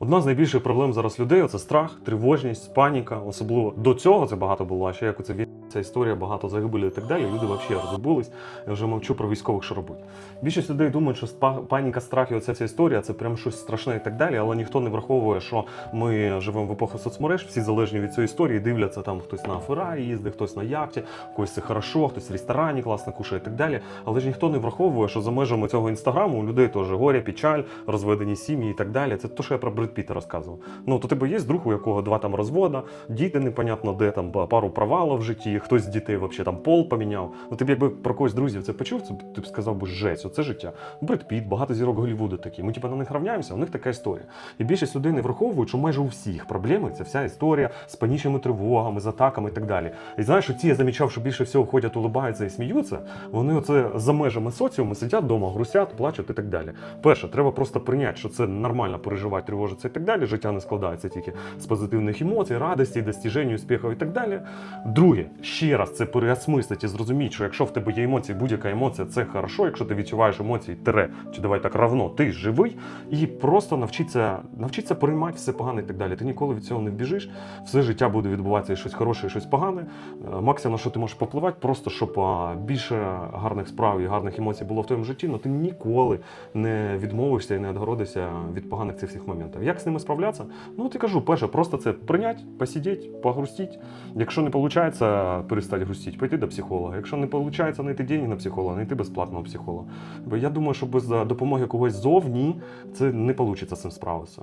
Одна з найбільших проблем зараз людей це страх, тривожність, паніка. Особливо до цього це багато було, а ще як у це ця історія, багато загибелі і так далі. Люди взагалі розгубились. Я вже мовчу про військових, що робити. Більшість людей думають, що паніка, страх і оця вся історія це прям щось страшне і так далі, але ніхто не враховує, що ми живемо в епоху соцмереж, всі залежні від цієї історії, дивляться там хтось на Феррарі їздить, хтось на яхті, когось це хорошо, хтось в ресторані класно кушає і так далі. Але ж ніхто не враховує, що за межами цього інстаграму у людей теж горя, печаль, розведені сім'ї і так далі. Це те, що я про Бред Піта розказував. Ну то тебе є друг, у якого два там розвода, діти непонятно де там пару провалів в житті, хтось з дітей взагалі там пол поміняв. Ну ти б якби про когось друзів це почув, це ти б сказав би жесть, оце життя. Бред Піт, багато зірок Голлівуду такі. Ми типу на них равняємося, у них така історія. І більшість людей не враховують, що майже у всіх проблеми це вся історія з панічними тривогами, з атаками і так далі. І знаєш, ці я замічав, що більше всього ходять, улибаються і сміються. Вони оце за межами соціуму сидять вдома, грустять, плачуть і так далі. Перше, треба просто прийняти, що це нормально переживати, тривожитися і так далі. Життя не складається тільки з позитивних емоцій, радості, достіжень, успіхів і так далі. Друге, ще раз це переосмислити і зрозуміти, що якщо в тебе є емоції, будь-яка емоція це хорошо, якщо ти відчуваєш емоції, тере, чи давай так равно, ти живий, і просто навчитися, навчитися приймати все погане і так далі. Ти ніколи від цього не вбіжиш, все життя буде відбуватися і щось хороше, і щось погане. Е, Максимум, на що ти можеш попливати, просто щоб більше гарних справ і гарних емоцій було в твоєму житті, але ти ніколи не відмовишся і не відгородишся від поганих цих всіх моментів. Як з ними справлятися? Ну, ти кажу, перше, просто це прийняти, посидіти, погрустіть. Якщо не виходить перестати грустить, пойти до психолога. Якщо не виходить знайти деньги на психолога, знайти безплатного психолога. Бо я думаю, що без допомоги когось зовні це не вийде з цим справитися.